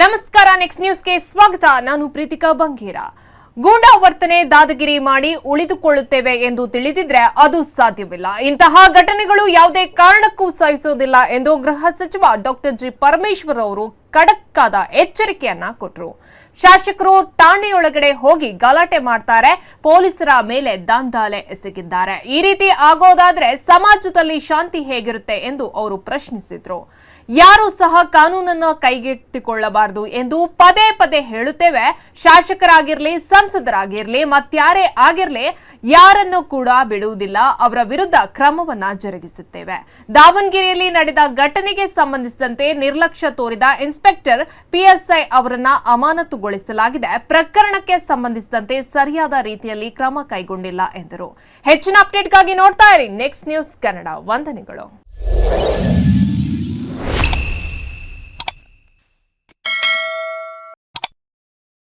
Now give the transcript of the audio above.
ನಮಸ್ಕಾರ ನೆಕ್ಸ್ಟ್ ನ್ಯೂಸ್ಗೆ ಸ್ವಾಗತ. ನಾನು ಪ್ರೀತಿಕಾ ಬಂಗೇರ. ಗೂಂಡಾ ವರ್ತನೆ ದಾದಗಿರಿ ಮಾಡಿ ಉಳಿದುಕೊಳ್ಳುತ್ತೇವೆ ಎಂದು ತಿಳಿದಿದ್ರೆ ಅದು ಸಾಧ್ಯವಿಲ್ಲ. ಇಂತಹ ಘಟನೆಗಳು ಯಾವುದೇ ಕಾರಣಕ್ಕೂ ಸಹಿಸುವುದಿಲ್ಲ ಎಂದು ಗೃಹ ಸಚಿವ ಡಾಕ್ಟರ್ ಜಿ ಪರಮೇಶ್ವರ್ ಅವರು ಖಡಕ್ ಎಚ್ಚರಿಕೆಯನ್ನ ಕೊಟ್ರು. ಶಾಸಕರು ಠಾಣೆಯೊಳಗಡೆ ಹೋಗಿ ಗಲಾಟೆ ಮಾಡ್ತಾರೆ. ಪೊಲೀಸರ ಮೇಲೆ ದಾಂಧಾಲೆ ಎಸಗಿದ್ದಾರೆ. ಈ ರೀತಿ ಆಗೋದಾದ್ರೆ ಸಮಾಜದಲ್ಲಿ ಶಾಂತಿ ಹೇಗಿರುತ್ತೆ ಎಂದು ಅವರು ಪ್ರಶ್ನಿಸಿದ್ರು. ಯಾರು ಸಹ ಕಾನೂನನ್ನು ಕೈಗೆತ್ತಿಕೊಳ್ಳಬಾರದು ಎಂದು ಪದೇ ಪದೇ ಹೇಳುತ್ತೇವೆ. ಶಾಸಕರಾಗಿರ್ಲಿ, ಸಂಸದರಾಗಿರ್ಲಿ, ಮತ್ಯಾರೇ ಆಗಿರ್ಲಿ, ಯಾರನ್ನು ಕೂಡ ಬಿಡುವುದಿಲ್ಲ. ಅವರ ವಿರುದ್ಧ ಕ್ರಮವನ್ನ ಜರುಗಿಸುತ್ತೇವೆ. ದಾವಣಗೆರೆಯಲ್ಲಿ ನಡೆದ ಘಟನೆಗೆ ಸಂಬಂಧಿಸಿದಂತೆ ನಿರ್ಲಕ್ಷ್ಯ ತೋರಿದ ಇನ್ಸ್ಪೆಕ್ಟರ್ ಪಿಎಸ್ಐ ಅವರನ್ನ ಅಮಾನತುಗೊಳಿಸಲಾಗಿದೆ. ಪ್ರಕರಣಕ್ಕೆ ಸಂಬಂಧಿಸಿದಂತೆ ಸರಿಯಾದ ರೀತಿಯಲ್ಲಿ ಕ್ರಮ ಕೈಗೊಂಡಿಲ್ಲ ಎಂದರು. ಹೆಚ್ಚಿನ ಅಪ್ಡೇಟ್ಗಾಗಿ ನೋಡ್ತಾ ಇರಿ. ನೆಕ್ಸ್ಟ್ ನ್ಯೂಸ್ ಕನ್ನಡ ವಂದನೆಗಳು.